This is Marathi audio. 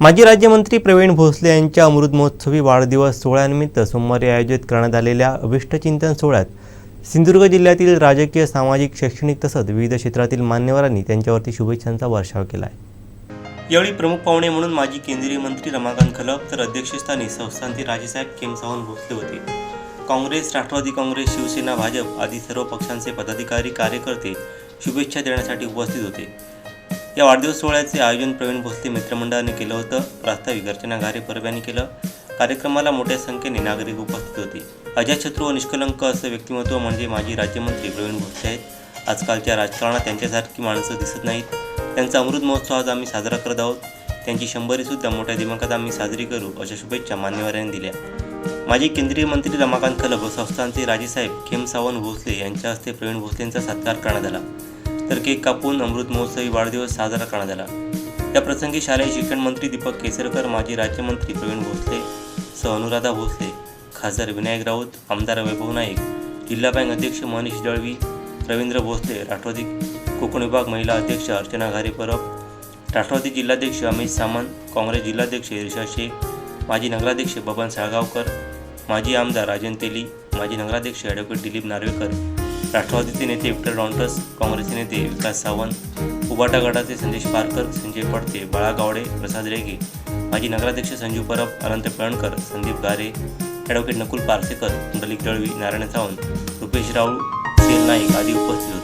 माजी राज्यमंत्री प्रवीण भोसले यांच्या अमृत महोत्सवी वाढदिवस सोहळ्यानिमित्त सोमवारी आयोजित करण्यात आलेल्या अभिष्टचिंतन सोहळ्यात सिंधुदुर्ग जिल्ह्यातील राजकीय सामाजिक शैक्षणिक तसंच विविध क्षेत्रातील मान्यवरांनी त्यांच्यावरती शुभेच्छांचा वर्षाव केला आहे यावेळी प्रमुख पाहुणे म्हणून माजी केंद्रीय मंत्री रमाकांत खलप तर अध्यक्षस्थानी संस्थानचे राजेसाहेब केमसावंत भोसले होते. काँग्रेस राष्ट्रवादी काँग्रेस शिवसेना भाजप आदी सर्व पक्षांचे पदाधिकारी कार्यकर्ते शुभेच्छा देण्यासाठी उपस्थित होते. या वाढदिवस सोहळ्याचे आयोजन प्रवीण भोसले मित्रमंडळाने केलं होतं. प्रास्ताविक अर्चना घारे परब यांनी केलं. कार्यक्रमाला मोठ्या संख्येने नागरिक उपस्थित होते. अजातशत्रू व निष्कलंक असं व्यक्तिमत्व म्हणजे माजी राज्यमंत्री प्रवीण भोसले आहेत. आजकालच्या राजकारणात त्यांच्यासारखी माणसं दिसत नाहीत. त्यांचा अमृत महोत्सव आज आम्ही साजरा करत आहोत. त्यांची शंभरीसुद्धा मोठ्या दिमाखात आम्ही साजरी करू अशा शुभेच्छा मान्यवरांनी दिल्या. माजी केंद्रीय मंत्री रमाकांत खलप व संस्थांचे राजेसाहेब खेमसावंत भोसले यांच्या हस्ते प्रवीण भोसलेंचा सत्कार करण्यात आला. तर केक कापून अमृत महोत्सवी वाढदिवस साजरा करण्यात आला. या प्रसंगी शालेय शिक्षण मंत्री दीपक केसरकर माजी राज्यमंत्री प्रवीण भोसले सह अनुराधा भोसले खासदार विनायक राऊत आमदार वैभव नाईक जिल्हा बँक अध्यक्ष मनीष दळवी रवींद्र भोसले राष्ट्रवादी कोकण विभाग महिला अध्यक्ष अर्चना घारे परब राष्ट्रवादी जिल्हाध्यक्ष अमित सामंत काँग्रेस जिल्हाध्यक्ष इर्षा शेख माजी नगराध्यक्ष बबन साळगावकर माजी आमदार राजन तेली माजी नगराध्यक्ष ॲडव्होकेट दिलीप नार्वेकर राष्ट्रवादीचे नेते विक्टर डॉन्टस काँग्रेसचे नेते विकास सावंत उबाटा गटाचे संदेश पारकर संजय पडते बाळा गावडे प्रसाद रेगे माजी नगराध्यक्ष संजू परब अनंत पेळणकर संदीप गारे ॲडव्होकेट नकुल पारसेकर पुंडलिक दळवी नारायण सावंत रुपेश राऊळ सेल नाईक आदी उपस्थित होते.